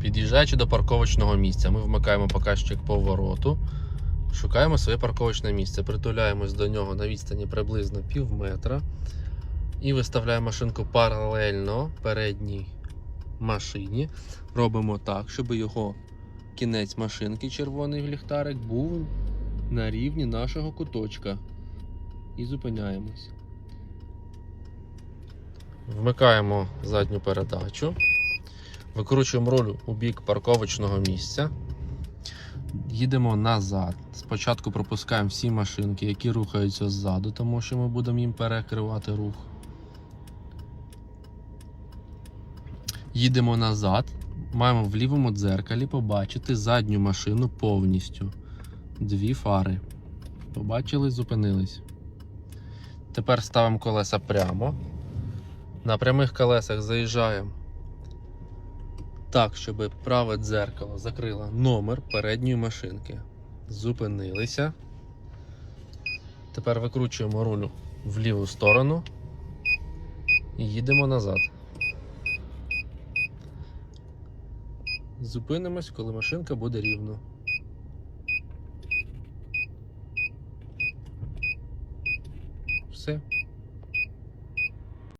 Під'їжджаючи до парковочного місця, ми вмикаємо показчик повороту, шукаємо своє парковочне місце, притуляємось до нього на відстані приблизно пів метра і виставляємо машинку паралельно передній машині. Робимо так, щоб його кінець машинки, червоний ліхтарик, був на рівні нашого куточка. І зупиняємось. Вмикаємо задню передачу. Викручуємо руль у бік парковочного місця. Їдемо назад. Спочатку пропускаємо всі машинки, які рухаються ззаду, тому що ми будемо їм перекривати рух. Їдемо назад. Маємо в лівому дзеркалі побачити задню машину повністю. Дві фари. Побачили, зупинились. Тепер ставимо колеса прямо. На прямих колесах заїжджаємо так, щоб праве дзеркало закрило номер передньої машинки. Зупинилися. Тепер викручуємо руль в ліву сторону і їдемо назад. Зупинимось, коли машинка буде рівно. Все.